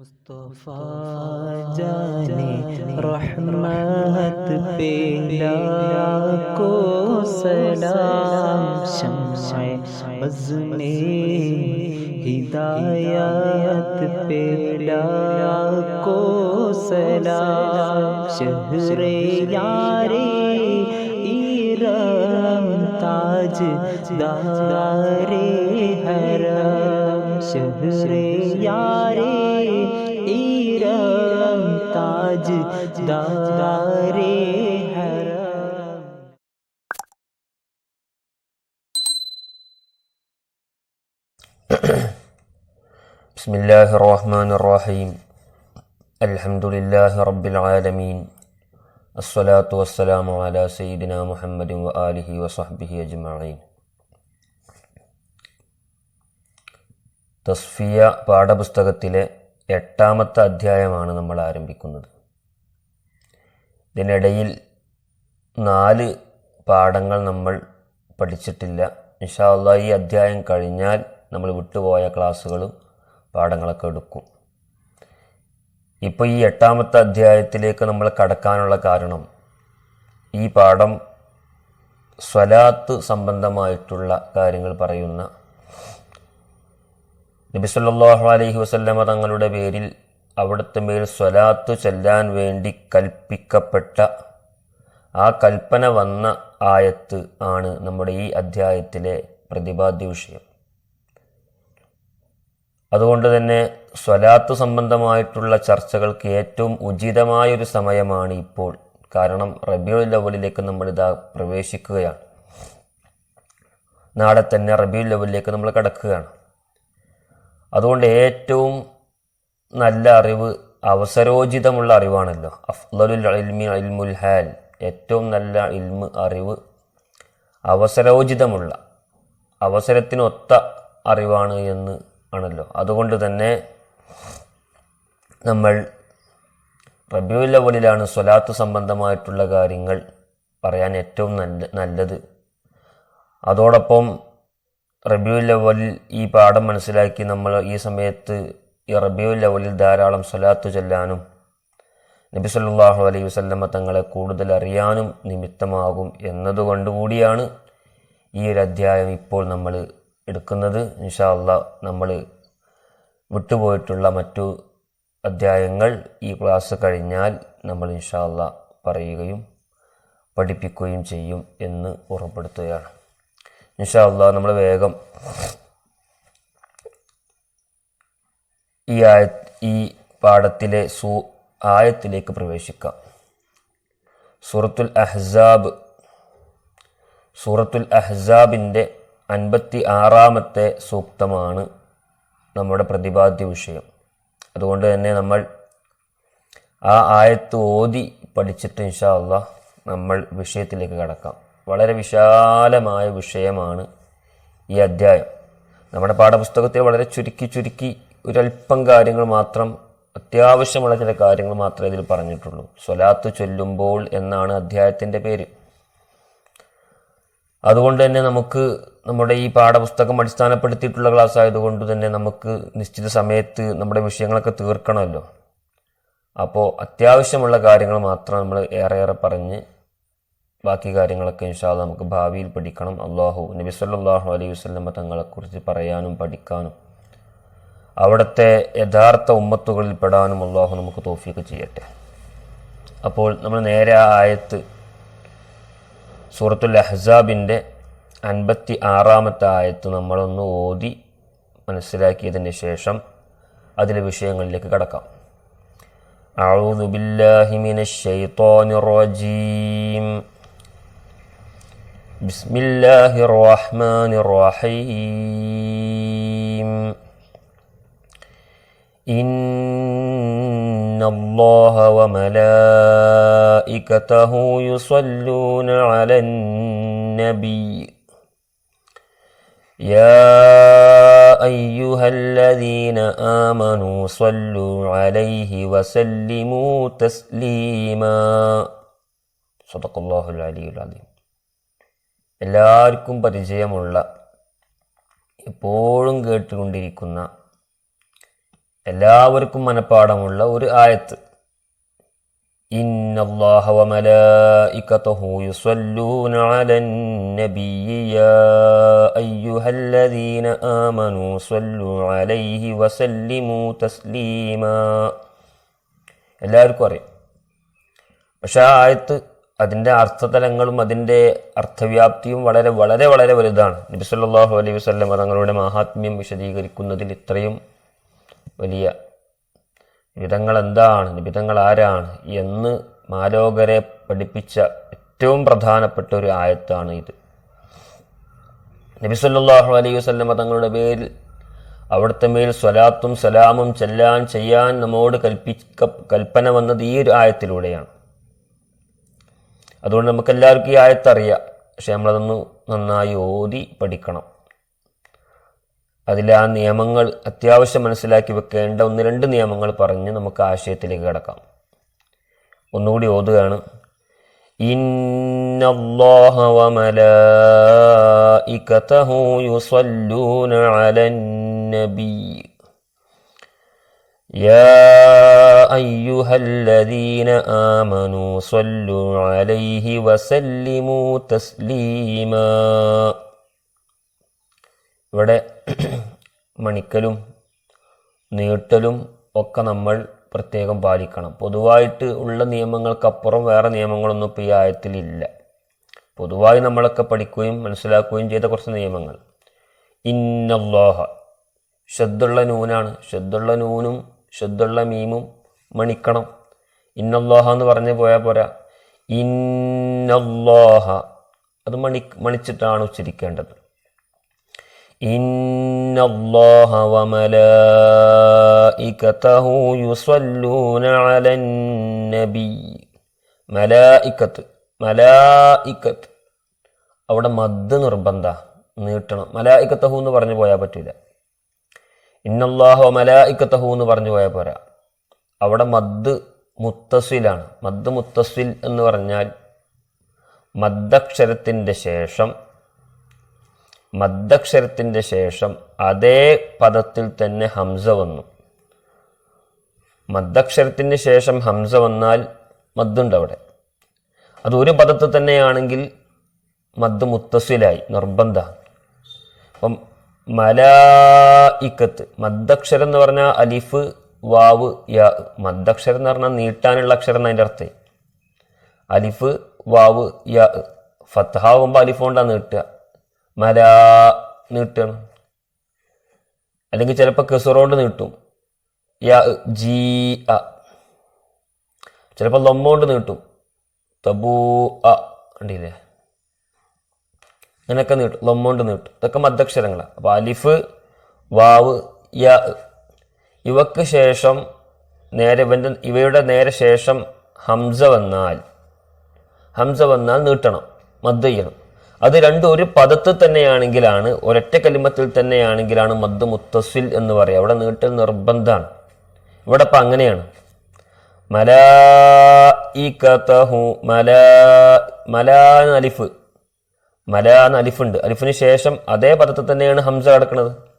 مصطفیٰ جانے رحمت پیلا کو سلام شمع بزم ہدایت پیلا کو سلام شہر یارے ایرم تاج دارے حرم ایرم تاج بسم الله الرحمن الرحيم الحمد لله رب العالمين الصلاة والسلام على سيدنا محمد وآله وصحبه أجمعين തസ്ഫിയ പാഠപുസ്തകത്തിലെ എട്ടാമത്തെ അധ്യായമാണ് നമ്മൾ ആരംഭിക്കുന്നത്. ഇതിനിടയിൽ നാല് പാഠങ്ങൾ നമ്മൾ പഠിച്ചിട്ടില്ല. അള്ളാ ഈ അധ്യായം കഴിഞ്ഞാൽ നമ്മൾ വിട്ടുപോയ ക്ലാസ്സുകളും പാഠങ്ങളൊക്കെ എടുക്കും. ഇപ്പോൾ ഈ എട്ടാമത്തെ അധ്യായത്തിലേക്ക് നമ്മൾ കടക്കാനുള്ള കാരണം ഈ പാഠം സ്വലാത്ത് സംബന്ധമായിട്ടുള്ള കാര്യങ്ങൾ പറയുന്ന നബി സല്ലല്ലാഹു അലൈഹി വസല്ലമ തങ്ങളുടെ പേരിൽ അവിടുത്തെ മേൽ സ്വലാത്ത് ചെല്ലാൻ വേണ്ടി കൽപ്പിക്കപ്പെട്ട ആ കൽപ്പന വന്ന ആയത്ത് ആണ് നമ്മുടെ ഈ അധ്യായത്തിലെ പ്രതിപാദ്യ വിഷയം. അതുകൊണ്ട് തന്നെ സ്വലാത്ത് സംബന്ധമായിട്ടുള്ള ചർച്ചകൾക്ക് ഏറ്റവും ഉചിതമായൊരു സമയമാണ് ഇപ്പോൾ. കാരണം റബിയുൽ ലെവലിലേക്ക് നമ്മളിതാ പ്രവേശിക്കുകയാണ്. നാളെ തന്നെ റബിയുൽ ലെവലിലേക്ക് നമ്മൾ കടക്കുകയാണ്. അതുകൊണ്ട് ഏറ്റവും നല്ല അറിവ് അവസരോചിതമുള്ള അറിവാണല്ലോ. അഫ്ലലുൽ ഇൽമി ഇൽമുൽ ഹാൽ. ഏറ്റവും നല്ല ഇൽമ് അറിവ് അവസരോചിതമുള്ള അവസരത്തിനൊത്ത അറിവാണ് എന്ന് ആണല്ലോ. അതുകൊണ്ട് തന്നെ നമ്മൾ റബിയുൽ അവലിലാണ് സ്വലാത്ത് സംബന്ധമായിട്ടുള്ള കാര്യങ്ങൾ പറയാൻ ഏറ്റവും നല്ല നല്ലത്. അതോടൊപ്പം റബിയുൽ ലെവലിൽ ഈ പാഠം മനസ്സിലാക്കി നമ്മൾ ഈ സമയത്ത് ഈ റബ്യൂ ലെവലിൽ ധാരാളം സ്വലാത്തു ചൊല്ലാനും നബി സല്ലാഹു അലൈഹി വസല്ലമ തങ്ങളെ കൂടുതൽ അറിയാനും നിമിത്തമാകും എന്നതുകൊണ്ടുകൂടിയാണ് ഈ ഒരു അധ്യായം ഇപ്പോൾ നമ്മൾ എടുക്കുന്നത്. ഇൻഷാ അള്ളാ നമ്മൾ വിട്ടുപോയിട്ടുള്ള മറ്റു അധ്യായങ്ങൾ ഈ ക്ലാസ് കഴിഞ്ഞാൽ നമ്മൾ ഇൻഷാല്ല പറയുകയും പഠിപ്പിക്കുകയും ചെയ്യും എന്ന് ഉറപ്പെടുത്തുകയാണ്. ഇൻഷാ അള്ളാ നമ്മൾ വേഗം ഈ ആയ ഈ പാഠത്തിലെ സൂ ആയത്തിലേക്ക് പ്രവേശിക്കാം. സൂറത്തുൽ അഹ്സാബ് സൂറത്തുൽ അഹ്സാബിന്റെ അൻപത്തി ആറാമത്തെ സൂക്തമാണ് നമ്മുടെ പ്രതിപാദ്യ വിഷയം. അതുകൊണ്ട് തന്നെ നമ്മൾ ആ ആയത്ത് ഓതി പഠിച്ചിട്ട് ഇൻഷാ അള്ളാഹ് നമ്മൾ വിഷയത്തിലേക്ക് കടക്കാം. വളരെ വിശാലമായ വിഷയമാണ് ഈ അധ്യായം. നമ്മുടെ പാഠപുസ്തകത്തിൽ വളരെ ചുരുക്കി ചുരുക്കി ഒരല്പം കാര്യങ്ങൾ മാത്രം അത്യാവശ്യമുള്ള ചില കാര്യങ്ങൾ മാത്രമേ ഇതിൽ പറഞ്ഞിട്ടുള്ളൂ. സ്വലാത്ത് ചൊല്ലുമ്പോൾ എന്നാണ് അധ്യായത്തിന്റെ പേര്. അതുകൊണ്ട് തന്നെ നമുക്ക് നമ്മുടെ ഈ പാഠപുസ്തകം അടിസ്ഥാനപ്പെടുത്തിയിട്ടുള്ള ക്ലാസ് ആയതുകൊണ്ട് തന്നെ നമുക്ക് നിശ്ചിത സമയത്ത് നമ്മുടെ വിഷയങ്ങളൊക്കെ തീർക്കണമല്ലോ. അപ്പോൾ അത്യാവശ്യമുള്ള കാര്യങ്ങൾ മാത്രം നമ്മൾ ഏറെ ഏറെ പറഞ്ഞ് ബാക്കി കാര്യങ്ങളൊക്കെ ഇൻഷാല്ല നമുക്ക് ഭാവിയിൽ പഠിക്കണം അള്ളാഹു നബി സല്ലല്ലാഹു അലൈഹി വസല്ലമ തങ്ങളെക്കുറിച്ച് പറയാനും പഠിക്കാനും അവിടുത്തെ യഥാർത്ഥ ഉമ്മത്തുകളിൽ പെടാനും അള്ളാഹു നമുക്ക് തോഫീക്ക് ചെയ്യട്ടെ അപ്പോൾ നമ്മൾ നേരെ ആ ആയത്ത് സൂറത്തുൽ അഹ്സാബിൻ്റെ അൻപത്തി ആറാമത്തെ ആയത്ത് നമ്മളൊന്ന് ഓതി മനസ്സിലാക്കിയതിന് ശേഷം അതിലെ വിഷയങ്ങളിലേക്ക് കടക്കാം أعوذ بالله من الشيطان الرجيم بسم الله الرحمن الرحيم. إن الله وملائكته يصلون على النبي. يا أيها الذين آمنوا صلوا عليه وسلموا تسليما. صدق الله العلي العظيم. എല്ലാവർക്കും പരിചയമുള്ള എപ്പോഴും കേട്ടുകൊണ്ടിരിക്കുന്ന എല്ലാവർക്കും മനഃപ്പാടമുള്ള ഒരു ആയത്ത് إن الله وملائكته يصلون على النبي يا أيها الذين آمنوا صلوا عليه وسلموا تسليما എല്ലാവർക്കും അറിയാം പക്ഷെ ആ ആയത്ത് അതിന്റെ അർത്ഥതലങ്ങളും അതിന്റെ അർത്ഥവ്യാപ്തിയും വളരെ വളരെ വളരെ വലുതാണ്. നബി സല്ലാഹു അലൈഹി വസ്ലം തങ്ങളുടെ മഹാത്മ്യം വിശദീകരിക്കുന്നതിൽ ഇത്രയും വലിയ നിബിതങ്ങൾ എന്താണ് നിബിതങ്ങൾ ആരാണ് എന്ന് മാലോകരെ പഠിപ്പിച്ച ഏറ്റവും പ്രധാനപ്പെട്ട ഒരു ആയത്താണ് ഇത്. നബി സല്ലല്ലാഹു അലൈഹി വസല്ലമ തങ്ങളുടെ പേരിൽ അവിടുത്തെ മേൽ സ്വലാത്തും സലാമും ചെല്ലാൻ ചെയ്യാൻ നമ്മോട് കൽപ്പിക്ക കൽപ്പന വന്നത് ഈ ഒരു ആയത്തിലൂടെയാണ്. അതുകൊണ്ട് നമുക്ക് എല്ലാവർക്കും ഈ ആയത്തറിയാം പക്ഷെ നമ്മളതൊന്ന് നന്നായി ഓതി പഠിക്കണം അതിലെ ആ നിയമങ്ങൾ അത്യാവശ്യം മനസ്സിലാക്കി വെക്കേണ്ട ഒന്ന് രണ്ട് നിയമങ്ങൾ പറഞ്ഞ് നമുക്ക് ആശയത്തിലേക്ക് കിടക്കാം ഒന്നുകൂടി ഓതുകയാണ് ഇന്നല്ലാഹ വമലായികതഹു യുസല്ലൂന അലൻ നബി يا أيها الذين آمنوا صلوا عليه وسلموا تسليما ഇവിടെ മണിക്കലും നീട്ടലും ഒക്കെ നമ്മൾ പ്രത്യേകം പാലിക്കണം പൊതുവായിട്ട് ഉള്ള നിയമങ്ങൾക്കപ്പുറം വേറെ നിയമങ്ങളൊന്നും ഇപ്പോൾ ഈ ആയത്തിലില്ല പൊതുവായി നമ്മളൊക്കെ പഠിക്കുകയും മനസ്സിലാക്കുകയും ചെയ്ത കുറച്ച് നിയമങ്ങൾ ഇന്നല്ലാഹ ഷദ്ദുള്ള നൂനാണ് ഷദ്ദുള്ള നൂനും ഷദ്ദുള്ള മീമും മണിക്കണം. ഇന്നല്ലോഹ എന്ന് പറഞ്ഞു പോയാൽ പോരാ. ഇന്നല്ലോഹ. അത് മണി മണിച്ചിട്ടാണ് ഉച്ചരിക്കേണ്ടത്. ഇന്നല്ലാഹ വമലായികതഹു അലൻ നബി. മലായികത്ത് മലായികത്ത്. അവിടെ മദ് നിർബന്ധ. നീട്ടണം. മലായിക്കത്തഹു എന്ന് പറഞ്ഞു പോയാൽ പറ്റില്ല ഇന്നല്ലാഹോ മലായിക്കത്തഹു എന്ന് പറഞ്ഞു പോയാൽ പോരാ. അവിടെ മദ് മുത്തസ്വിലാണ് മദ് മുത്തസ്വിൽ എന്ന് പറഞ്ഞാൽ മദ്ദക്ഷരത്തിന്റെ ശേഷം മദ്ദക്ഷരത്തിന്റെ ശേഷം അതേ പദത്തിൽ തന്നെ ഹംസ വന്നു. മദ്ദക്ഷരത്തിന് ശേഷം ഹംസ വന്നാൽ മദ്ദുണ്ട് അവിടെ. അത് ഒരു പദത്തിൽ തന്നെയാണെങ്കിൽ മദ് മുത്തസിലായി നിർബന്ധ അപ്പം മലായിക്കത്ത് മദ്ദക്ഷരം എന്ന് പറഞ്ഞാൽ അലിഫ് വാവ് യ മദ്ദക്ഷരം എന്ന് പറഞ്ഞാൽ നീട്ടാനുള്ള അക്ഷരം അതിന്റെ അർത്ഥം? അലിഫ് വാവ് യ ഫത്തഹാവുമ്പോൾ അലിഫ് കൊണ്ടാണ് നീട്ടുക. മല നീട്ടണം അല്ലെങ്കിൽ ചിലപ്പോൾ കെസുറോണ്ട് നീട്ടും. യ ജി അ. ചിലപ്പോൾ ലൊമ്മോണ്ട് നീട്ടും. തബൂ അ കണ്ടില്ലേ? അങ്ങനെയൊക്കെ നീട്ടും. ലൊമ്മോണ്ട് നീട്ടും. ഇതൊക്കെ മദ്ദക്ഷരങ്ങളാണ് അപ്പോൾ അലിഫ് വാവ് യ ഇവക്ക് ശേഷം നേരെ ഇവന്റെ ഇവയുടെ നേരെ ശേഷം ഹംസ വന്നാൽ ഹംസ വന്നാൽ നീട്ടണം മദ് ചെയ്യണം. അത് രണ്ടും ഒരു പദത്തിൽ തന്നെയാണെങ്കിലാണ് ഒരൊറ്റ കലിമത്തിൽ തന്നെയാണെങ്കിലാണ് മദ് മുത്തസിൽ എന്ന് പറയുക അവിടെ നീട്ടൽ നിർബന്ധമാണ്. ഇവിടെ ഇപ്പം അങ്ങനെയാണ്. മലായികതഹു മലാ മലാ എന്ന് അലിഫ് മലാ എന്ന് അലിഫുണ്ട്. അലിഫിന് ശേഷം അതേ പദത്തിൽ തന്നെയാണ് ഹംസ കിടക്കുന്നത്.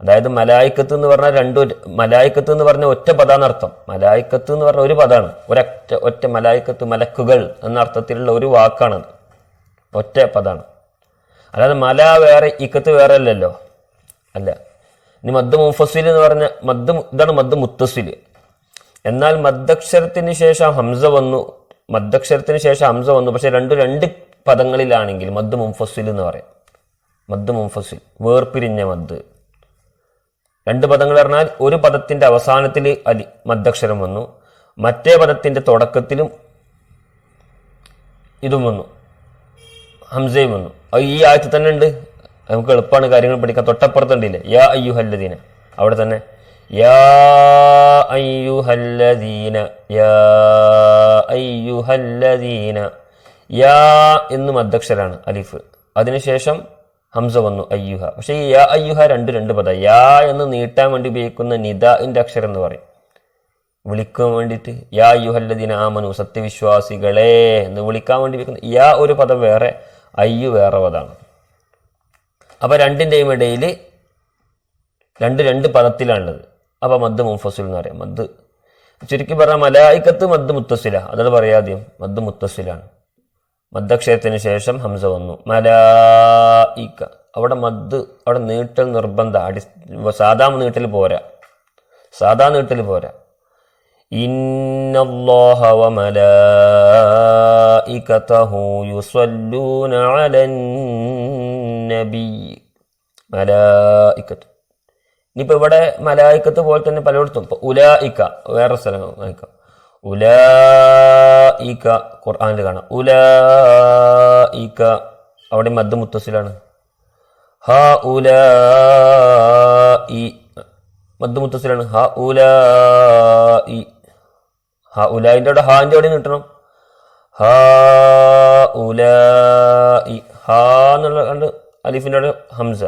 അതായത് മലായിക്കത്ത് എന്ന് പറഞ്ഞാൽ രണ്ടു മലായിക്കത്ത് എന്ന് പറഞ്ഞ ഒറ്റ പദാന്നർത്ഥം മലായിക്കത്ത് എന്ന് പറഞ്ഞ ഒരു പദമാണ് ഒരൊറ്റ ഒറ്റ മലായിക്കത്ത് മലക്കുകൾ എന്ന അർത്ഥത്തിലുള്ള ഒരു വാക്കാണത്. ഒറ്റ പദമാണ് അതായത് മല വേറെ ഇക്കത്ത് വേറെ അല്ലല്ലോ. അല്ല. ഇനി മദ് മുഫസിൽ എന്ന് പറഞ്ഞ മദ് ഇതാണ് മദ് മുത്തസിൽ എന്നാൽ മദ്ദക്ഷരത്തിന് ശേഷം ഹംസ വന്നു. മദ്ദക്ഷരത്തിന് ശേഷം ഹംസ വന്നു. പക്ഷെ രണ്ട് രണ്ട് പദങ്ങളിലാണെങ്കിൽ മദ് മുംഫസിൽ എന്ന് പറയാം. മദ് മുംഫസിൽ വേർപിരിഞ്ഞ മദ്. രണ്ട് പദങ്ങൾ പറഞ്ഞാൽ ഒരു പദത്തിന്റെ അവസാനത്തിൽ അലി മദ്യക്ഷരം വന്നു. മറ്റേ പദത്തിന്റെ തുടക്കത്തിലും ഇതും വന്നു. ഹംസയും വന്നു. ഈ ആയത്തിൽ തന്നെ ഉണ്ട്. നമുക്ക് എളുപ്പമാണ് കാര്യങ്ങൾ പഠിക്കാൻ. തൊട്ടപ്പുറത്തുണ്ടല്ലേ? യാ അയ്യു ഹല്ലദീന അവിടെ തന്നെ യാ യാ യാ എന്ന് മദ്യക്ഷരാണ് അലിഫ്. അതിനുശേഷം ഹംസ വന്നു അയ്യുഹ. പക്ഷേ ഈ യാ അയ്യുഹ രണ്ട് രണ്ട് പദം. യാ എന്ന് നീട്ടാൻ വേണ്ടി ഉപയോഗിക്കുന്ന നിദാന്റെ അക്ഷരം എന്ന് പറയും. വിളിക്കാൻ വേണ്ടിയിട്ട് യാ യുഹല്ലദീന ആമനു സത്യവിശ്വാസികളെ എന്ന് വിളിക്കാൻ വേണ്ടി വെക്കുന്ന യാ ഒരു പദം വേറെ അയ്യു വേറെ പദമാണ്. അപ്പോൾ രണ്ടിന്റെയും ഇടയിൽ രണ്ട് രണ്ട് പദത്തിലാണുള്ളത്. അപ്പോൾ മദ് മുഫസുൽ എന്ന് പറയാം. മദ്. ചുരുക്കി പറഞ്ഞാൽ മലായിക്കത്ത് മദ് മുത്തസില. അതാണ് പറയാദ്യം മദ് മുത്തസിലാണ്. മദ്ദക്ഷരത്തിന് ശേഷം ഹംസ വന്നു. മലായിക്ക. അവിടെ മദ് അവിടെ നീട്ടൽ നിർബന്ധ. അടി സാധാ നീട്ടൽ പോരാ. സാധാ നീട്ടൽ പോരാ. ഇന്നല്ലാഹ ഇവിടെ മലായിക്കത്ത് പോലെ തന്നെ പലയിടത്തും. ഉല ഉലായിക്ക വേറെ സ്ഥലം ഉലായിക്ക ഖുർആനിൽ കാണാം. ഉലായിക്ക അവിടെ മദ് മുത്തസിലാണ്. ഹ ഉലായി മദ് മുത്തസിലാണ്. ഹ ഉലായി ഹ ഉലായിന്റെ അവിടെ ഹാന്റെ അവിടെ കിട്ടണം ഹ ഉലായി ഹ എന്നുള്ള കണ്ട് അലിഫിന്റെ അവിടെ ഹംസ.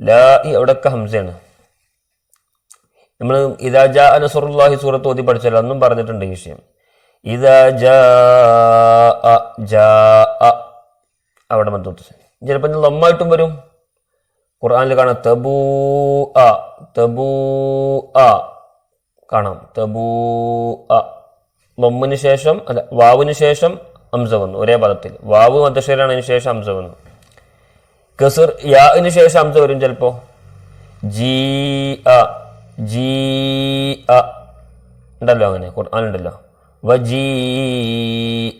ലാ ഇ അവിടെയൊക്കെ ഹംസയാണ്. നമ്മൾ ഇതാ ജാ നസുറുല്ലാഹി സൂറത്ത് ഓതി പഠിച്ചല്ലോ അന്നും പറഞ്ഞിട്ടുണ്ട് ഈ വിഷയം. ഇതാ ജാ അ, ജാ അവിടെ മദ്ദത്ത് ചിലപ്പോൾ ഇത് ലമ്മായിട്ടും വരും. ഖുർആാനിൽ കാണാം തബൂ അ തബൂ അ. കാണാം. തബൂ അ. ലമ്മിന് ശേഷം അല്ല വാവിന് ശേഷം അംസ വന്നു ഒരേ പദത്തിൽ. വാവ് മദ്ദശേരാണ് അതിന് ശേഷം അംസ വന്നു. കസർ യാന് ശേഷം അംസ വരും ചിലപ്പോൾ ജി അ. ജി അ. ഉണ്ടല്ലോ അങ്ങനെ ഖുർആാനുണ്ടല്ലോ വജീ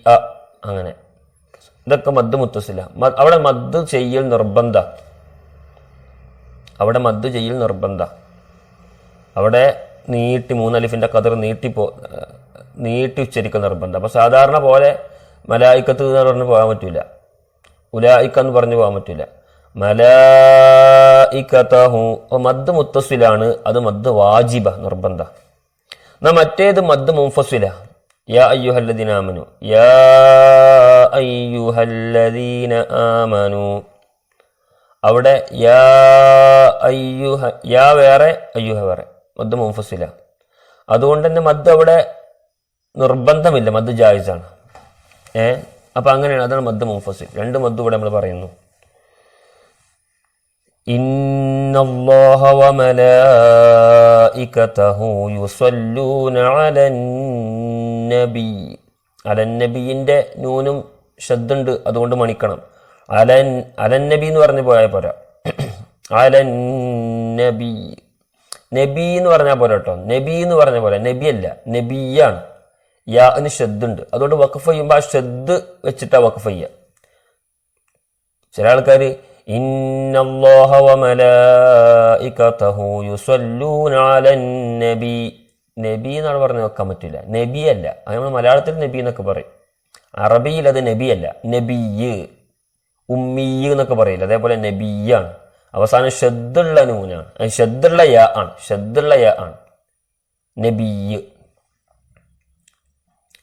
അ. അങ്ങനെ. ഇതൊക്കെ മദ് മുത്തസില. അവിടെ മദ് ചെയ്യൽ നിർബന്ധ. അവിടെ മദ് ചെയ്യൽ നിർബന്ധ. അവിടെ നീട്ടി മൂന്നലിഫിന്റെ കതിർ നീട്ടി പോ നീട്ടി ഉച്ചരിക്കൽ നിർബന്ധം. അപ്പോൾ സാധാരണ പോലെ മലായിക്കത്ത് എന്ന് പറഞ്ഞ് പോകാൻ പറ്റൂല. ഉലായിക്ക എന്ന് പറഞ്ഞു പോകാൻ പറ്റൂല. മലായിക്കത്തഹു അപ്പൊ മദ് മുത്തസ്വിലാണ് അത് മദ് വാജിബ നിർബന്ധ. എന്നാ മറ്റേത് മദ് മുംഫസില യാ അയ്യുഹല്ലദീന ആമനു. യാ അയ്യുഹല്ലദീന ആമനു. അവിടെ യാ അയ്യുഹ യാ വേറെ അയ്യുഹ വേറെ. മദ് മുംഫസില അതുകൊണ്ട് തന്നെ മദ് അവിടെ നിർബന്ധമില്ല മദ് ജായിസാണ്. ഏ? അപ്പൊ അങ്ങനെയാണ് അതാണ് മദ് മുംഫസിൽ രണ്ട് മദ് ഇവിടെ നമ്മൾ പറയുന്നു. إن الله وملائكته يصلون على النبي على നബിയിൻ്റെ നൂനും ശബ്ദുണ്ട് അതുകൊണ്ട് മണിക്കണം അലൻ അലൻ നബി എന്ന് പറഞ്ഞു പോയാൽ പോരാ അലൻ നബി നബി എന്ന് പറഞ്ഞാൽ പോരാ കേട്ടോ നബി എന്ന് പറഞ്ഞ പോലെ നബിയല്ല നബിയാണ് യാ എന്ന് ശബ്ദുണ്ട് അതുകൊണ്ട് വഖഫ് ചെയ്യുമ്പോൾ ആ ശബ്ദ് വെച്ചിട്ടാ വഖഫ് ചെയ്യുക ചില ആൾക്കാർ ഇന്നല്ലാഹ وملائكته يصلون على നബി നബി എന്നാണ് വെക്കാൻ പറ്റില്ല. നബിയല്ല. അത് നമ്മൾ മലയാളത്തിൽ നബി എന്നൊക്കെ പറയും. അറബിയിൽ അത് നബിയല്ല. നബിയ്. ഉമ്മിയ് എന്നൊക്കെ പറയില്ല? അതേപോലെ നബിയാണ്. അവസാനം ഷദ്ദുള്ള നൂനാണ്. ഷദ്ദുള്ള യാ ആണ്. ഷദ്ദുള്ള യ ആണ്. നബിയ്.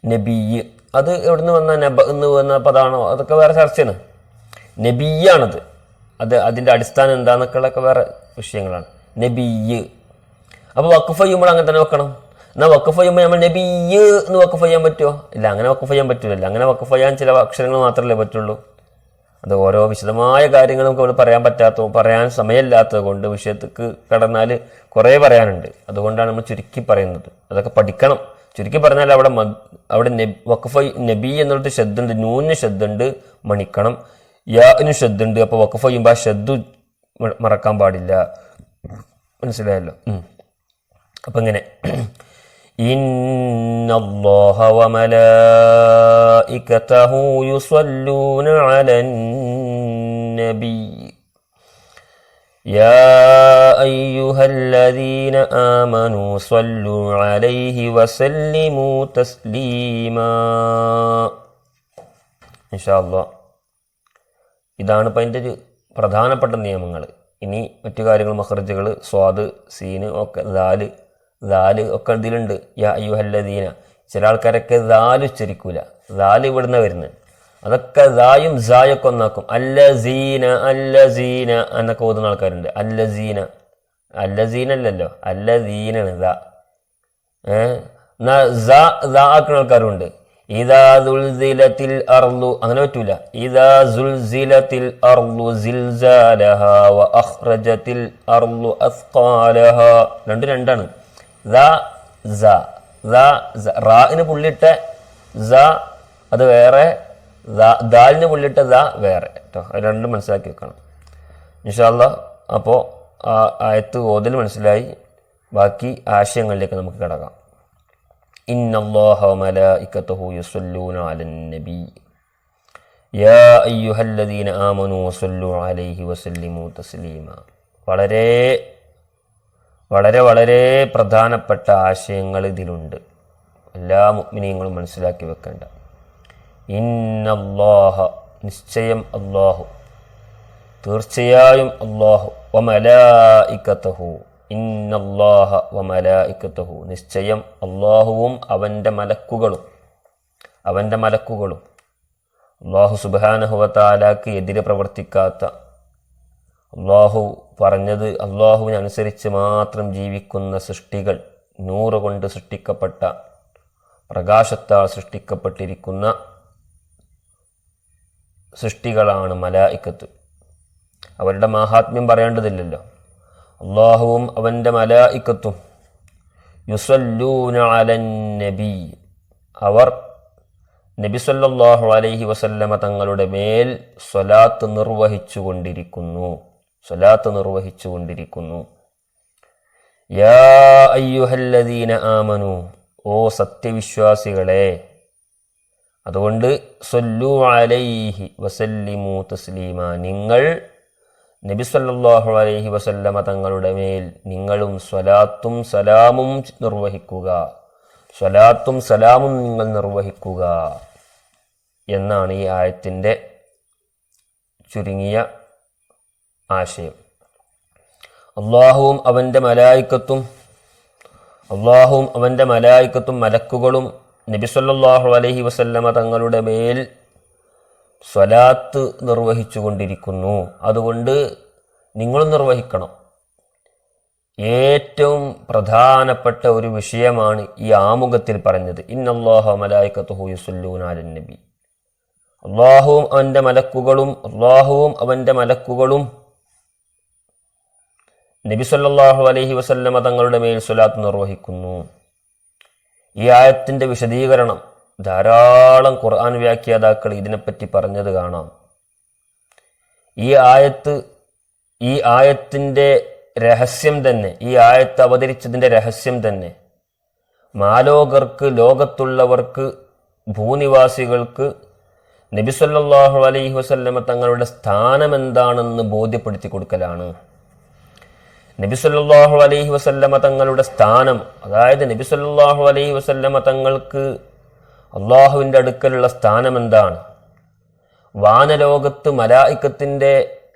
നബിയ്. അത് എവിടുന്ന് വന്ന നബ എന്ന് വന്ന പദമാണോ അതൊക്കെ വേറെ ചർച്ചയാണ്. നബിയാണത്. അത് അതിന്റെ അടിസ്ഥാനം എന്താണെന്നൊക്കെയുള്ളൊക്കെ വേറെ വിഷയങ്ങളാണ്. നബിയ്. അപ്പോൾ വക്കഫ് ചെയ്യുമ്പോൾ അങ്ങനെ തന്നെ വെക്കണം. എന്നാൽ വക്കഫ് ചെയ്യുമ്പോൾ നമ്മൾ നബിയ് എന്ന് വക്കഫ് ചെയ്യാൻ പറ്റുമോ ഇല്ല അങ്ങനെ വക്കഫ് ചെയ്യാൻ പറ്റില്ല അങ്ങനെ വക്കഫ് ചെയ്യാൻ ചില അക്ഷരങ്ങൾ മാത്രമല്ലേ പറ്റുള്ളൂ. അത് ഓരോ വിശദമായ കാര്യങ്ങൾ നമുക്ക് ഇവിടെ പറയാൻ പറ്റാത്ത പറയാൻ സമയമില്ലാത്തത് കൊണ്ട് വിഷയത്തേക്ക് കടന്നാൽ കുറേ പറയാനുണ്ട്. അതുകൊണ്ടാണ് നമ്മൾ ചുരുക്കി പറയുന്നത്. അതൊക്കെ പഠിക്കണം. ചുരുക്കി പറഞ്ഞാൽ അവിടെ അവിടെ വക്കഫ് നബി എന്നുള്ളത് ശ്രദ്ധ ശബ്ദുണ്ട് നൂന് ഉണ്ട് മണിക്കണം. യാന് ശബ്ദുണ്ട് അപ്പോൾ വഖഫ് ചെയ്യുമ്പോൾ ആ ശബ്ദ് മറക്കാൻ പാടില്ല മനസ്സിലായല്ലോ ഉം. അപ്പൊ ഇങ്ങനെ إن الله وملائكته يصلون على النبي يا أيها الذين آمنوا صلوا عليه وسلموا تسليما إن شاء الله ഇതാണ് ഇപ്പം അതിന്റെ ഒരു പ്രധാനപ്പെട്ട നിയമങ്ങൾ. ഇനി മറ്റു കാര്യങ്ങൾ മഹർജകൾ സ്വാദ് സീന് ഒക്കെ ദാൽ ദാൽ ഒക്കെ ഇതിലുണ്ട്. യാ അയ്യു അയ്യുഹല്ലദീന. ചില ആൾക്കാരൊക്കെ ദാൽ ഉച്ചരിക്കൂല. ദാൽ ഇവിടുന്ന് വരുന്നത്. അതൊക്കെ ദായും സായൊക്കെ ഒന്നാക്കും. അല്ല സീന അല്ല സീന എന്നൊക്കെ ഓതുന്ന ആൾക്കാരുണ്ട്. അല്ല സീന അല്ല സീന അല്ലല്ലോ അല്ലസീനാണ് ദ. ഏഹ് എന്നാ സ ദാ ആക്കുന്ന ആൾക്കാരുണ്ട്. അങ്ങനെ സുൽസിലത്തിൽ വ രണ്ട് രണ്ടാണ്. ദ സ ദ പുള്ളിട്ട സ അത് വേറെ ദാലിന് പുള്ളിട്ട ദ വേറെ. രണ്ടും മനസ്സിലാക്കി വെക്കണം. ഇൻഷാല്ല അപ്പോൾ ആ ആയത്ത് ഓതിൽ മനസ്സിലായി. ബാക്കി ആശയങ്ങളിലേക്ക് നമുക്ക് കിടക്കാം. ഇന്നല്ലാഹ يصلون على النبي يا യാ അയ്യുഹല്ലദീന ആമനു صلوا അലൈഹി وسلموا تسليما വളരെ വളരെ വളരെ പ്രധാനപ്പെട്ട ആശയങ്ങൾ ഇതിലുണ്ട്. എല്ലാ മുഗ്മിനീങ്ങളും മനസ്സിലാക്കി വെക്കേണ്ട. ഇന്നല്ലാഹ നിശ്ചയം അള്ളാഹു തീർച്ചയായും അള്ളാഹു വമലായിക്കത്തഹു. ഇന്നല്ലാഹ വമലായിക്കത്തഹു നിശ്ചയം അള്ളാഹുവും അവന്റെ മലക്കുകളും അവന്റെ മലക്കുകളും. അള്ളാഹു സുബാനഹുവത്താലാക്ക് എതിരെ പ്രവർത്തിക്കാത്ത അള്ളാഹു പറഞ്ഞത് അള്ളാഹുവിനനുസരിച്ച് മാത്രം ജീവിക്കുന്ന സൃഷ്ടികൾ നൂറ് കൊണ്ട് സൃഷ്ടിക്കപ്പെട്ട പ്രകാശത്താൽ സൃഷ്ടിക്കപ്പെട്ടിരിക്കുന്ന സൃഷ്ടികളാണ് മലായിക്കത്ത്. അവരുടെ മാഹാത്മ്യം പറയേണ്ടതില്ലല്ലോ. അള്ളാഹുവും അവന്റെ മലായിക്കത്തും യുസല്ലൂന അലൻ നബി. അവർ നബി സല്ലാഹു അലൈഹി വസല്ലമ തങ്ങളുടെ മേൽ സ്വലാത്ത് നിർവഹിച്ചു കൊണ്ടിരിക്കുന്നു സ്വലാത്ത് നിർവഹിച്ചു കൊണ്ടിരിക്കുന്നു യാ അയ്യുഹല്ലദീന ആമനു ഓ സത്യവിശ്വാസികളെ അതുകൊണ്ട് സൊല്ലു അലൈഹി വസല്ലിമു തസ്ലീമ. നിങ്ങൾ നബി സല്ലല്ലാഹു അലൈഹി വസല്ലമ തങ്ങളുടെ മേൽ നിങ്ങളും സ്വലാത്തും സലാമും നിർവഹിക്കുക. സ്വലാത്തും സലാമും നിങ്ങൾ നിർവഹിക്കുക എന്നാണ് ഈ ആയത്തിന്റെ ചുരുങ്ങിയ ആശയം. അള്ളാഹുവും അവന്റെ മലായിക്കത്തും അള്ളാഹുവും അവന്റെ മലായിക്കത്തും മലക്കുകളും നബി സല്ലല്ലാഹു അലൈഹി വസല്ലമ തങ്ങളുടെ മേൽ സ്വലാത്ത് നിർവഹിച്ചു കൊണ്ടിരിക്കുന്നു അതുകൊണ്ട് നിങ്ങളും നിർവഹിക്കണം. ഏറ്റവും പ്രധാനപ്പെട്ട ഒരു വിഷയമാണ് ഈ ആമുഖത്തിൽ പറഞ്ഞത്. ഇന്നല്ലാഹു മലായിക്കത്തുഹു യുസല്ലൂന അലൻ നബി. അള്ളാഹുവും അവന്റെ മലക്കുകളും അള്ളാഹുവും അവന്റെ മലക്കുകളും നബി സല്ലാഹു അലഹി വസല്ലമ തങ്ങളുടെ മേൽ സ്വലാത്ത് നിർവഹിക്കുന്നു. ഈ ആയത്തിന്റെ വിശദീകരണം ധാരാളം ഖുർആൻ വ്യാഖ്യാതാക്കൾ ഇതിനെപ്പറ്റി പറഞ്ഞത് കാണാം. ഈ ആയത്ത് ഈ ആയത്തിന്റെ രഹസ്യം തന്നെ ഈ ആയത്ത് അവതരിച്ചതിന്റെ രഹസ്യം തന്നെ. മാലോകർക്ക് ലോകത്തുള്ളവർക്ക് ഭൂനിവാസികൾക്ക് നബിസല്ലാഹു അലൈഹി വസല്ലമ തങ്ങളുടെ സ്ഥാനം എന്താണെന്ന് ബോധ്യപ്പെടുത്തി കൊടുക്കലാണ്. നബിസല്ലാഹു അലൈഹി വസല്ലമ തങ്ങളുടെ സ്ഥാനം അതായത് നബിസല്ലാഹു അലൈഹി വസല്ലമ തങ്ങൾക്ക് അള്ളാഹുവിന്റെ അടുക്കലുള്ള സ്ഥാനം എന്താണ് വാനലോകത്ത് മലായിക്കത്തിന്റെ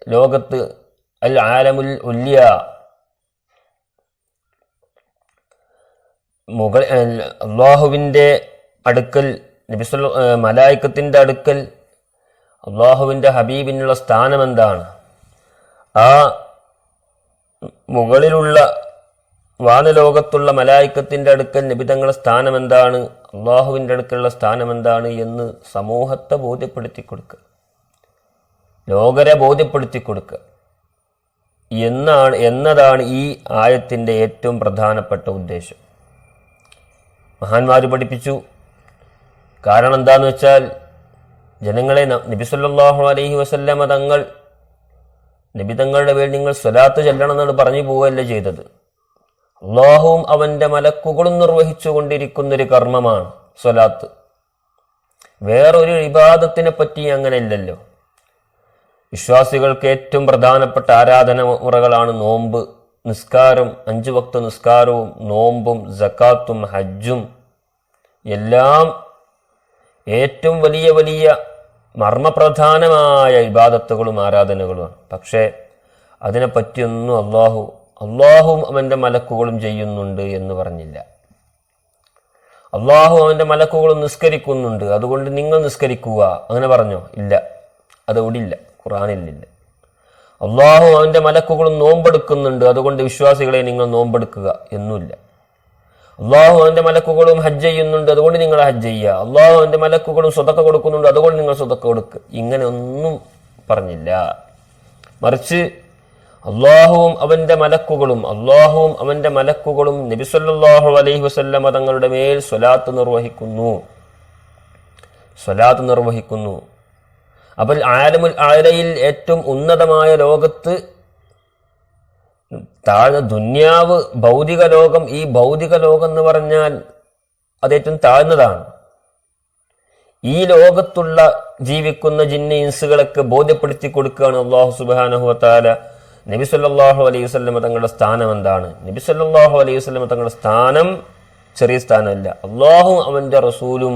ലോകത്ത് അൽ ആലമുൽ ഉല്യ. മുഗൾ അള്ളാഹുവിന്റെ അടുക്കൽ നബിസ് മലായിക്കത്തിന്റെ അടുക്കൽ അള്ളാഹുവിന്റെ ഹബീബിനുള്ള സ്ഥാനം എന്താണ് ആ മുകളിലുള്ള വാനലോകത്തുള്ള മലായിക്കത്തിന്റെ അടുക്കൽ നിബിതങ്ങളുടെ സ്ഥാനം എന്താണ് അള്ളാഹുവിന്റെ അടുക്കലുള്ള സ്ഥാനം എന്താണ് എന്ന് സമൂഹത്തെ ബോധ്യപ്പെടുത്തി കൊടുക്കുക ലോകരെ ബോധ്യപ്പെടുത്തി കൊടുക്കുക എന്നാണ് എന്നതാണ് ഈ ആയത്തിന്റെ ഏറ്റവും പ്രധാനപ്പെട്ട ഉദ്ദേശം. മഹാന്മാർ പഠിപ്പിച്ചു. കാരണം എന്താന്ന് വെച്ചാൽ ജനങ്ങളെ നബിസല്ലാഹു അലൈഹി വസല്ലമ തങ്ങൾ നബി തങ്ങളുടെ പേരിൽ നിങ്ങൾ സ്വലാത്ത് ചെല്ലണം എന്നാണ് പറഞ്ഞു പോവുകയല്ലേ ചെയ്തത്. അള്ളാഹുവും അവന്റെ മലക്കുകളും നിർവഹിച്ചു കൊണ്ടിരിക്കുന്നൊരു കർമ്മമാണ് സ്വലാത്ത്. വേറൊരു വിവാദത്തിനെ പറ്റി അങ്ങനെ ഇല്ലല്ലോ. വിശ്വാസികൾക്ക് ഏറ്റവും പ്രധാനപ്പെട്ട ആരാധന മുറകളാണ് നോമ്പ്. നിസ്കാരം അഞ്ചു വക്ത നിസ്കാരവും നോമ്പും ജക്കാത്തും ഹജ്ജും. എല്ലാം ഏറ്റവും വലിയ വലിയ മർമ്മപ്രധാനമായ ഇബാദത്തുകളും ആരാധനകളുമാണ്. പക്ഷേ അതിനെപ്പറ്റിയൊന്നും അള്ളാഹു അള്ളാഹുവും അവന്റെ മലക്കുകളും ചെയ്യുന്നുണ്ട് എന്ന് പറഞ്ഞില്ല. അള്ളാഹു അവന്റെ മലക്കുകളും നിസ്കരിക്കുന്നുണ്ട്. അതുകൊണ്ട് നിങ്ങൾ നിസ്കരിക്കുക. അങ്ങനെ പറഞ്ഞോ? ഇല്ല. അത് ഇവിടെ ഇല്ല. ഖുറാനിലില്ല അള്ളാഹു അവന്റെ മലക്കുകളും നോമ്പെടുക്കുന്നുണ്ട്. അതുകൊണ്ട് വിശ്വാസികളെ നിങ്ങൾ നോമ്പെടുക്കുക എന്നുമില്ല. അള്ളാഹു അവന്റെ മലക്കുകളും ഹജ്ജ് ചെയ്യുന്നുണ്ട്. അതുകൊണ്ട് നിങ്ങൾ ഹജ്ജ് ചെയ്യുക. അള്ളാഹു അവന്റെ മലക്കുകളും സ്വതക്ക കൊടുക്കുന്നുണ്ട്. അതുകൊണ്ട് നിങ്ങൾ സ്വതക്ക കൊടുക്കുക ഇങ്ങനെ ഒന്നും പറഞ്ഞില്ല. മറിച്ച് അള്ളാഹുവും അവന്റെ മലക്കുകളും അള്ളാഹുവും അവന്റെ മലക്കുകളും നബിസല്ലാഹു അലൈഹി വസല്ലമ തങ്ങളുടെ മേൽ സ്വലാത്ത് നിർവഹിക്കുന്നു. സ്വലാത്ത് നിർവഹിക്കുന്നു. അപ്പോൾ ആലമുൽ ആലയിൽ ഏറ്റവും ഉന്നതമായ ലോകത്ത് താഴ്ന്ന ദുന്യാവ് ഭൗതിക ലോകം ഈ ഭൗതിക ലോകം എന്ന് പറഞ്ഞാൽ അത് ഏറ്റവും താഴ്ന്നതാണ്. ഈ ലോകത്തുള്ള ജീവിക്കുന്ന ജിന്ന ഇൻസുകളൊക്കെ ബോധ്യപ്പെടുത്തി കൊടുക്കുകയാണ് അള്ളാഹു സുബാനഹുവത്താല നബി സല്ലല്ലാഹു അലൈഹി വസല്ലമ തങ്ങളുടെ സ്ഥാനം എന്താണ്? നബി സല്ലല്ലാഹു അലൈഹി വസല്ലമ തങ്ങളുടെ സ്ഥാനം ചെറിയ സ്ഥാനമല്ല. അള്ളാഹും അവന്റെ റസൂലും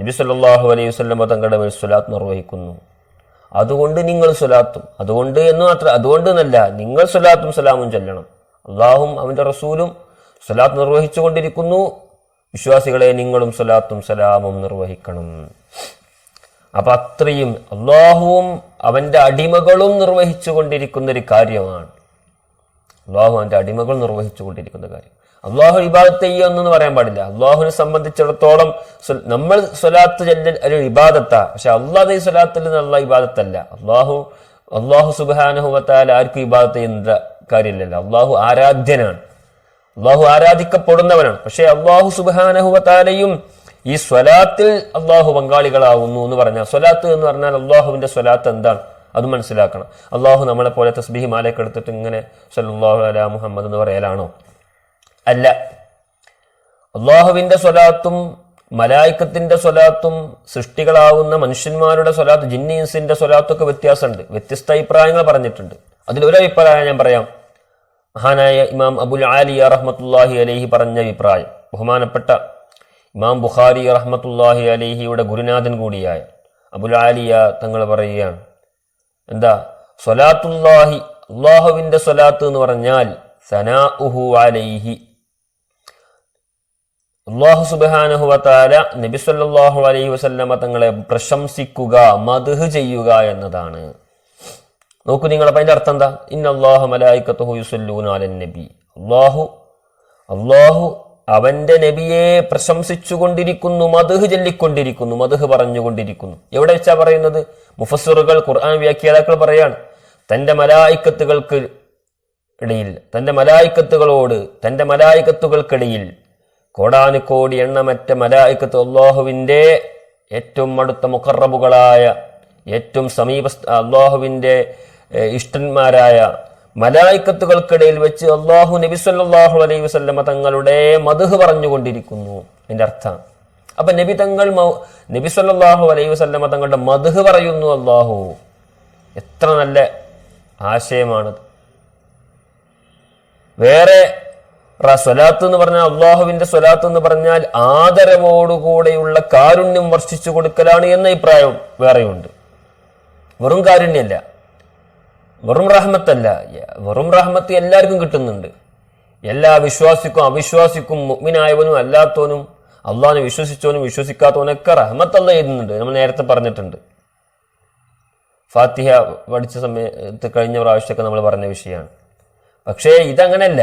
നബി സല്ലല്ലാഹു അലൈഹി വസല്ലമ തങ്ങളുടെ മേൽ സ്വലാത്ത് നിർവഹിക്കുന്നു. അതുകൊണ്ട് നിങ്ങൾ സ്വലാത്തും അതുകൊണ്ട് എന്ന് മാത്രം അതുകൊണ്ട് എന്നല്ല നിങ്ങൾ സ്വലാത്തും സലാമും ചൊല്ലണം. അള്ളാഹും അവന്റെ റസൂലും സ്വലാത്ത് നിർവഹിച്ചു കൊണ്ടിരിക്കുന്നു വിശ്വാസികളെ നിങ്ങളും സ്വലാത്തും സലാമും നിർവഹിക്കണം. അപ്പൊ അത്രയും അള്ളാഹുവും അവന്റെ അടിമകളും നിർവഹിച്ചു കൊണ്ടിരിക്കുന്ന ഒരു കാര്യമാണ്. അള്ളാഹു അവന്റെ അടിമകൾ നിർവഹിച്ചു കൊണ്ടിരിക്കുന്ന കാര്യം. അള്ളാഹു ഇബാദത്ത് ചെയ്യുമെന്ന് പറയാൻ പാടില്ല. അള്ളാഹുവിനെ സംബന്ധിച്ചിടത്തോളം നമ്മൾ സ്വലാത്ത് ചെല്ലൽ ഒരു ഇബാദത്താ. പക്ഷെ അള്ളാഹ് സ്വലാത്തിൽ നിന്നുള്ള ഇബാദത്തല്ല. അള്ളാഹു അള്ളാഹു സുബാനുഹുവത്താൽ ആർക്കും ഇബാദത്ത് ചെയ്യുന്ന കാര്യമില്ലല്ലോ. അള്ളാഹു ആരാധ്യനാണ്. അള്ളാഹു ആരാധിക്കപ്പെടുന്നവനാണ്. പക്ഷെ അള്ളാഹു സുബാനഹുവത്താലയും ഈ സ്വലാത്തിൽ അള്ളാഹു പങ്കാളികളാവുന്നു എന്ന് പറഞ്ഞാൽ സ്വലാത്ത് എന്ന് പറഞ്ഞാൽ അള്ളാഹുവിന്റെ സ്വലാത്ത് എന്താണ്? അത് മനസ്സിലാക്കണം. അള്ളാഹു നമ്മളെ പോലെ തസ്ബിഹി മാലയൊക്കെ എടുത്തിട്ട് ഇങ്ങനെ സല്ലല്ലാഹു അലാ മുഹമ്മദ് എന്ന് പറയലാണോ? അല്ല. അള്ളാഹുവിന്റെ സ്വലാത്തും മലായിക്കത്തിന്റെ സ്വലാത്തും സൃഷ്ടികളാവുന്ന മനുഷ്യന്മാരുടെ സ്വലാത്ത് ജിന്നീസിന്റെ സ്വലാത്തൊക്കെ വ്യത്യാസമുണ്ട്. വ്യത്യസ്ത അഭിപ്രായങ്ങൾ പറഞ്ഞിട്ടുണ്ട്. അതിലൊരു അഭിപ്രായം ഞാൻ പറയാം. മഹാനായ ഇമാം അബുൽ ആലിയ റഹ്മത്തുല്ലാഹി അലഹി പറഞ്ഞ അഭിപ്രായം. ബഹുമാനപ്പെട്ട ഇമാം ബുഖാരി റഹ്മത്തുല്ലാഹി അലിഹിയുടെ ഗുരുനാഥൻ കൂടിയായ അബുൽ ആലിയ തങ്ങൾ പറയുകയാണ്. എന്താ? സ്വലാത്തുല്ലാഹി അള്ളാഹുവിന്റെ സ്വലാത്ത് എന്ന് പറഞ്ഞാൽ സനാഉഹു അലൈഹി. അള്ളാഹു നബി സല്ലല്ലാഹു അലൈഹി വസല്ലമ തങ്ങളെ പ്രശംസിക്കുക മധുഹ് ചെയ്യുക എന്നതാണ്. നോക്കൂ നിങ്ങൾ അപ്പം അതിന്റെ അർത്ഥം എന്താ? ഇന്ന അള്ളാഹു മലായിക്കത്തുഹു യുസല്ലൂൻ അലൻ നബി. അള്ളാഹു അള്ളാഹു അവന്റെ നബിയെ പ്രശംസിച്ചുകൊണ്ടിരിക്കുന്നു മധുഹ് ചൊല്ലിക്കൊണ്ടിരിക്കുന്നു മധുഹ് പറഞ്ഞുകൊണ്ടിരിക്കുന്നു. എവിടെ വെച്ചാ പറയുന്നത്? മുഫസ്സറുകൾ ഖുർആൻ വ്യാഖ്യാതാക്കൾ പറയാണ് തന്റെ മലായിക്കത്തുകൾക്ക് ഇടയിൽ തന്റെ മലായിക്കത്തുകളോട് തന്റെ മലായിക്കത്തുകൾക്കിടയിൽ കോടാനുകോടി എണ്ണമറ്റ മലായിക്കത്ത് അള്ളാഹുവിന്റെ ഏറ്റവും അടുത്ത മുഖറബുകളായ ഏറ്റവും സമീപ അള്ളാഹുവിന്റെ ഇഷ്ടന്മാരായ മലായിക്കത്തുകൾക്കിടയിൽ വെച്ച് അള്ളാഹു നബി സല്ലല്ലാഹു അലൈഹി വസല്ലമ തങ്ങളുടെ മധുഹ് പറഞ്ഞുകൊണ്ടിരിക്കുന്നു. അതിന്റെ അർത്ഥം. അപ്പൊ നബി തങ്ങൾ നബി സല്ലല്ലാഹു അലൈഹി വസല്ലമ തങ്ങളുടെ മധുഹ് പറയുന്നു അള്ളാഹു എത്ര നല്ല ആശയമാണത് വേറെ സ്വലാത്ത് എന്ന് പറഞ്ഞാൽ അള്ളാഹുവിന്റെ സ്വലാത്ത് എന്ന് പറഞ്ഞാൽ ആദരവോടുകൂടെയുള്ള കാരുണ്യം വർഷിച്ചു കൊടുക്കലാണ് എന്ന അഭിപ്രായം വേറെയുണ്ട്. വെറും കാരുണ്യല്ല വെറും റഹ്മത്തല്ല. വെറും റഹ്മത്ത് എല്ലാവർക്കും കിട്ടുന്നുണ്ട്. എല്ലാ വിശ്വാസിക്കും അവിശ്വാസിക്കും മുഗ്മിനായവനും അല്ലാത്തവനും അള്ളാഹിനെ വിശ്വസിച്ചവനും വിശ്വസിക്കാത്തവനൊക്കെ റഹ്മത്തല്ല എഴുതുന്നുണ്ട് നമ്മൾ നേരത്തെ പറഞ്ഞിട്ടുണ്ട്. ഫാത്തിഹ പഠിച്ച സമയത്ത് കഴിഞ്ഞ പ്രാവശ്യമൊക്കെ നമ്മൾ പറഞ്ഞ വിഷയമാണ്. പക്ഷേ ഇതങ്ങനെയല്ല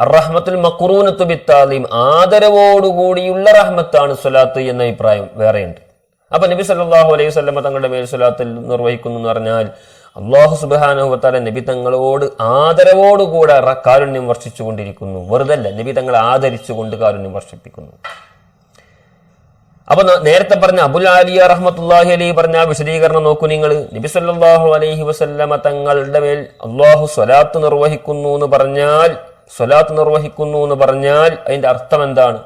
അറഹ്മത്തുൽ മക്റൂനത്തു ബിത്താലിം ആദരവോടുകൂടിയുള്ള റഹ്മത്താണ് സ്വലാത്ത് എന്ന അഭിപ്രായം വേറെയുണ്ട്. അപ്പൊ നബി സല്ലാഹു അലൈഹി വസല്ലമ തങ്ങളുടെ മേൽ സ്വലാത്തിൽ നിർവഹിക്കുന്നു എന്ന് പറഞ്ഞാൽ അള്ളാഹു സുബാനുഭവത്താലെ നബി തങ്ങളോട് ആദരവോടുകൂടെ കാരുണ്യം വർഷിച്ചുകൊണ്ടിരിക്കുന്നു. വെറുതെ അല്ല നബി തങ്ങളെ ആദരിച്ചുകൊണ്ട് കാരുണ്യം വർഷിപ്പിക്കുന്നു. അപ്പൊ നേരത്തെ പറഞ്ഞ അബുൽ ആലിയ റഹ്മത്തുല്ലാഹി അലി പറഞ്ഞ വിശദീകരണം നോക്കൂ നിങ്ങൾ. നബി സല്ലാഹു അലൈഹി വസല്ലമ തങ്ങളുടെ മേൽ അള്ളാഹു സ്വലാത്ത് നിർവഹിക്കുന്നു എന്ന് പറഞ്ഞാൽ സ്വലാത്ത് നിർവഹിക്കുന്നു എന്ന് പറഞ്ഞാൽ അതിന്റെ അർത്ഥം എന്താണ്?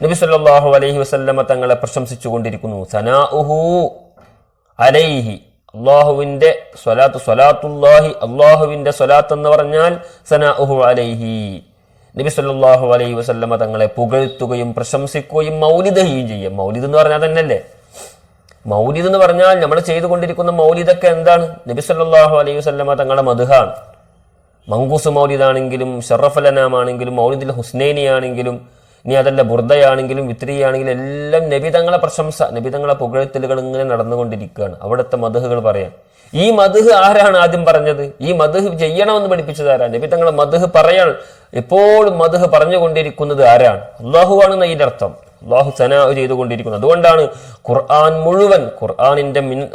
നബി സല്ലല്ലാഹു അലൈഹി വസല്ലമ തങ്ങളെ പ്രശംസിച്ചു കൊണ്ടിരിക്കുന്നു സനാഉഹു അലൈഹി. അള്ളാഹുവിന്റെ സ്വലാത്ത് സ്വലാത്തുല്ലാഹി അള്ളാഹുവിന്റെ സ്വലാത്ത് എന്ന് പറഞ്ഞാൽ സനാഉഹു അലൈഹി. നബി സല്ലല്ലാഹു അലൈഹി വസല്ലമ തങ്ങളെ പുകഴ്ത്തുകയും പ്രശംസിക്കുകയും മൗലിദയും ചെയ്യും. മൗലിദ് എന്ന് പറഞ്ഞാൽ തന്നെയല്ലേ? മൗലിദ് എന്ന് പറഞ്ഞാൽ നമ്മൾ ചെയ്തുകൊണ്ടിരിക്കുന്ന മൗലിദൊക്കെ എന്താണ്? നബി സല്ലല്ലാഹു അലൈഹി വസല്ലമ തങ്ങളുടെ മധുഹാണ്. മങ്കൂസ് മൗലിദാണെങ്കിലും ഷറഫലനാമാണെങ്കിലും മൗലിദുൽ ഹുസ്നൈനി ആണെങ്കിലും ഇനി അതല്ല ബുർദയാണെങ്കിലും വിത്രിയാണെങ്കിലും എല്ലാം നബിതങ്ങളെ പ്രശംസ നബിതങ്ങളെ പുകഴ്ത്തലുകൾ ഇങ്ങനെ നടന്നുകൊണ്ടിരിക്കുകയാണ്. അവിടുത്തെ മധുഹുകൾ പറയാം ഈ മധുഹ് ആരാണ് ആദ്യം പറഞ്ഞത്? ഈ മധുഹ് ചെയ്യണമെന്ന് പഠിപ്പിച്ചത് ആരാണ്? നബിതങ്ങളെ മധുഹ് പറയാൻ എപ്പോഴും മധുഹ് പറഞ്ഞുകൊണ്ടിരിക്കുന്നത് ആരാണ്? അള്ളാഹു ആണെന്ന് അതിന്റെ അർത്ഥം. അള്ളാഹു സനാഹു ചെയ്തുകൊണ്ടിരിക്കുന്നു അതുകൊണ്ടാണ് ഖുർആൻ മുഴുവൻ ഖുർആാനിന്റെ മിൻ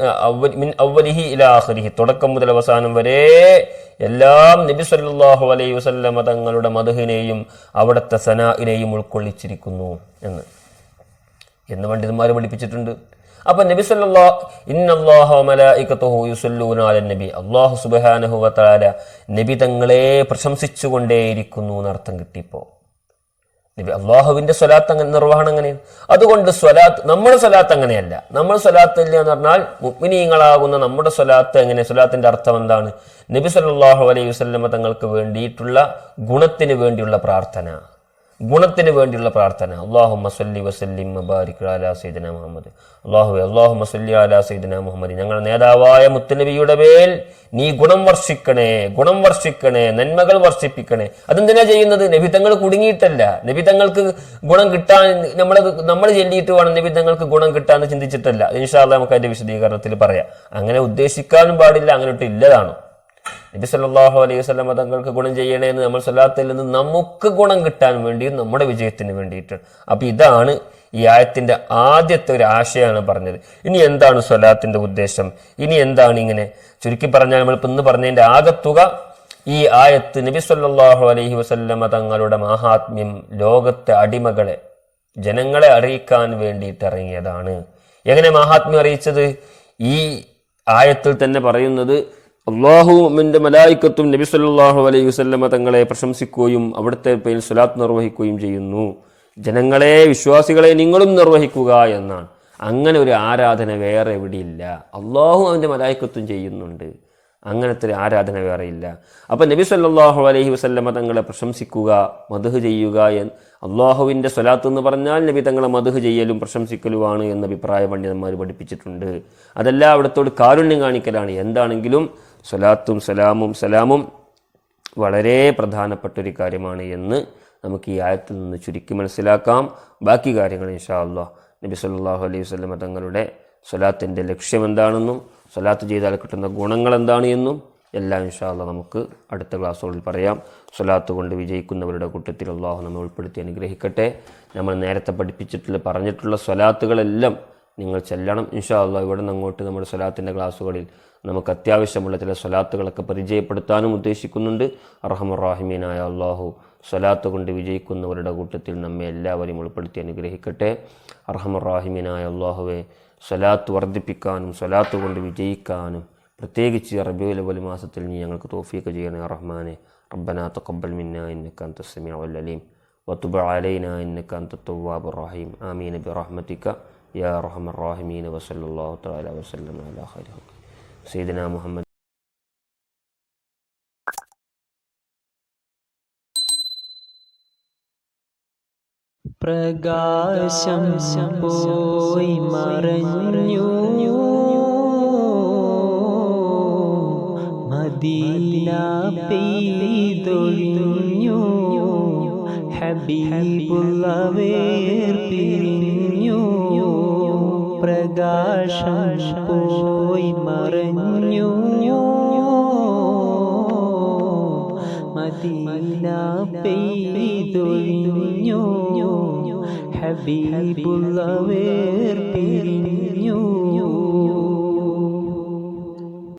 മിൻ അവലിഹി ഇലാഹരിഹി തുടക്കം മുതൽ അവസാനം വരെ എല്ലാം നബി സല്ലാഹു അലൈഹി വസല്ലമ തങ്ങളുടെ മധുഹിനെയും അവിടുത്തെ സനാഹിനെയും ഉൾക്കൊള്ളിച്ചിരിക്കുന്നു എന്ന്. എന്ന് പണ്ഡിതന്മാർ പഠിപ്പിച്ചിട്ടുണ്ട്. അപ്പം നബി സല്ലല്ലാ ഇന്നല്ലാഹ മലായികത്തുഹു യുസല്ലൂന അലൻ നബി. തങ്ങളെ പ്രശംസിച്ചുകൊണ്ടേയിരിക്കുന്നു എന്നർത്ഥം കിട്ടിയപ്പോ. നബി അള്ളാഹുവിന്റെ സ്വലാത്ത് അങ്ങനെ നിർവഹണം അങ്ങനെയാണ് അതുകൊണ്ട് സ്വലാത്ത് നമ്മുടെ സ്വലാത്ത് അങ്ങനെയല്ല. നമ്മൾ സ്വലാത്ത് ഇല്ല എന്ന് പറഞ്ഞാൽ മുഗ്മിനീങ്ങളാകുന്ന നമ്മുടെ സ്വലാത്ത് എങ്ങനെ? സ്വലാത്തിന്റെ അർത്ഥം എന്താണ്? നബി സല്ലല്ലാഹു അലൈഹി വസ്ലമ തങ്ങൾക്ക് വേണ്ടിയിട്ടുള്ള ഗുണത്തിന് വേണ്ടിയുള്ള പ്രാർത്ഥന. ഗുണത്തിന് വേണ്ടിയുള്ള പ്രാർത്ഥന. അള്ളാഹു മസല്ലി വസല്ലിം മബാരിക് അലാ സൈദന മുഹമ്മദ്. അള്ളാഹു അള്ളാഹു മസല്ലി അലാ സൈദന മുഹമ്മദ്. ഞങ്ങൾ നേതാവായ മുത്തലബിയുടെ മേൽ നീ ഗുണം വർഷിക്കണേ ഗുണം വർഷിക്കണേ നന്മകൾ വർഷിപ്പിക്കണേ. അതെന്തിനാ ചെയ്യുന്നത്? നബിതങ്ങൾ കുടുങ്ങിയിട്ടല്ല. നബിതങ്ങൾക്ക് ഗുണം കിട്ടാൻ നമ്മൾ നമ്മൾ ചെല്ലിയിട്ട് വേണം നബിതങ്ങൾക്ക് ഗുണം കിട്ടാന്ന് ചിന്തിച്ചിട്ടല്ല. ഇൻഷാല്ല നമുക്ക് അതിന്റെ വിശദീകരണത്തിൽ പറയാം. അങ്ങനെ ഉദ്ദേശിക്കാനും പാടില്ല അങ്ങനെ ഇല്ലതാണോ? നബി സല്ലല്ലാഹു അലൈഹി വസല്ലം തങ്ങൾക്ക് ഗുണം ചെയ്യണേ എന്ന് നമ്മൾ സ്വല്ലാത്തിൽ നിന്ന് നമുക്ക് ഗുണം കിട്ടാൻ വേണ്ടിയും നമ്മുടെ വിജയത്തിന് വേണ്ടിയിട്ടാണ് അപ്പൊ ഇതാണ് ഈ ആയത്തിന്റെ ആദ്യത്തെ ഒരു ആശയമാണ് പറഞ്ഞത്. ഇനി എന്താണ് സ്വലാത്തിന്റെ ഉദ്ദേശം? ഇനി എന്താണ് ഇങ്ങനെ? ചുരുക്കി പറഞ്ഞാൽ നമ്മൾ ഇന്ന് പറഞ്ഞതിന്റെ ആകത്തുക ഈ ആയത്ത് നബി സല്ലല്ലാഹു അലൈഹി വസല്ലമ തങ്ങളുടെ മഹാത്മ്യം ലോകത്തെ അടിമകളെ ജനങ്ങളെ അറിയിക്കാൻ വേണ്ടിയിട്ട് ഇറങ്ങിയതാണ്. എങ്ങനെ മഹാത്മ്യം അറിയിച്ചത്? ഈ ആയത്തിൽ തന്നെ പറയുന്നത് അള്ളാഹുവിന്റെ മലായിക്കത്തും നബി സല്ലല്ലാഹു അലൈഹി വസല്ലമ തങ്ങളെ പ്രശംസിക്കുകയും അവിടുത്തെ പേരിൽ സ്വലാത്ത് നിർവഹിക്കുകയും ചെയ്യുന്നു. ജനങ്ങളെ വിശ്വാസികളെ നിങ്ങളും നിർവഹിക്കുക എന്നാണ്. അങ്ങനെ ഒരു ആരാധന വേറെ എവിടെയില്ല. അള്ളാഹു അവന്റെ മലായിക്കത്തും ചെയ്യുന്നുണ്ട്. അങ്ങനത്തെ ഒരു ആരാധന വേറെ ഇല്ല. അപ്പം നബി സല്ലാഹു അലൈഹി വസല്ലമ തങ്ങളെ പ്രശംസിക്കുക മധുഹ് ചെയ്യുക എന്ന് അള്ളാഹുവിന്റെ സ്വലാത്ത് എന്ന് പറഞ്ഞാൽ നബി തങ്ങളെ മധുഹ് ചെയ്യലും പ്രശംസിക്കലുമാണ് എന്ന അഭിപ്രായ പണ്ഡിതന്മാർ പഠിപ്പിച്ചിട്ടുണ്ട്. അതല്ല അവിടത്തോട് കാരുണ്യം കാണിക്കലാണ്. എന്താണെങ്കിലും സ്വലാത്തും സലാമും സലാമും വളരെ പ്രധാനപ്പെട്ട ഒരു കാര്യമാണ് എന്ന് നമുക്ക് ഈ ആയത്തിൽ നിന്ന് ചുരുക്കി മനസ്സിലാക്കാം. ബാക്കി കാര്യങ്ങൾ ഇൻഷാ അള്ളാഹ് നബി സല്ലാഹു അലൈഹി വസല്ലമ തങ്ങളുടെ സ്വലാത്തിന്റെ ലക്ഷ്യം എന്താണെന്നും സ്വലാത്ത് ചെയ്താൽ കിട്ടുന്ന ഗുണങ്ങൾ എന്താണ് എന്നും എല്ലാം ഇൻഷാല്ല നമുക്ക് അടുത്ത ക്ലാസ്സുകളിൽ പറയാം. സ്വലാത്ത് കൊണ്ട് വിജയിക്കുന്നവരുടെ കൂട്ടത്തിൽ അള്ളാഹു നമ്മൾ ഉൾപ്പെടുത്തി അനുഗ്രഹിക്കട്ടെ. നമ്മൾ നേരത്തെ പഠിപ്പിച്ചിട്ടുള്ള പറഞ്ഞിട്ടുള്ള സ്വലാത്തുകളെല്ലാം നിങ്ങൾ ചെല്ലണം. ഇൻഷാ അള്ളാ ഇവിടെ നിന്ന് അങ്ങോട്ട് നമ്മുടെ സ്വലാത്തിന്റെ ക്ലാസ്സുകളിൽ നമുക്ക് അത്യാവശ്യമുള്ള ചില സ്വലാത്തുകളൊക്കെ പരിചയപ്പെടുത്താനും ഉദ്ദേശിക്കുന്നുണ്ട്. അറഹമുറാഹിമീനായ അള്ളാഹു സ്വലാത്ത് കൊണ്ട് വിജയിക്കുന്നവരുടെ കൂട്ടത്തിൽ നമ്മെ എല്ലാവരെയും ഉൾപ്പെടുത്തി അനുഗ്രഹിക്കട്ടെ. അറഹമുറാഹിമീനായ അള്ളാഹുവെ സ്വലാത്ത് വർദ്ധിപ്പിക്കാനും സ്വലാത്ത് കൊണ്ട് വിജയിക്കാനും പ്രത്യേകിച്ച് റബിയുൽ അവൽ മാസത്തിൽ നീ ഞങ്ങൾക്ക് തോഫീക്ക് ചെയ്യണേ റഹ്മാനെ. റബ്ബന തഖബ്ബൽ മിന്ന ഇന്നക അൻത സമീഉൽ അലീം. വതുബ് അലൈന ഇന്നക അൻത റഹീം. ആമീൻ ബിറഹ്മതിക യാ റഹ്മൻ റഹീമീൻ വസല്ലല്ലാഹു തആല വസല്ലം അലാ ഖൈരി സയ്യിദന മുഹമ്മദ് പ്രകാശം പോയി മറഞ്ഞു. മദീന പെയ്തൊഴിഞ്ഞു ഹബീബുള്ളവേർ പിരിഞ്ഞു പ്രകാശം പോയി മറഞ്ഞു. മദീന പെയ്തൊഴിഞ്ഞു. ഹബീബുള്ളവേർ പിരിഞ്ഞു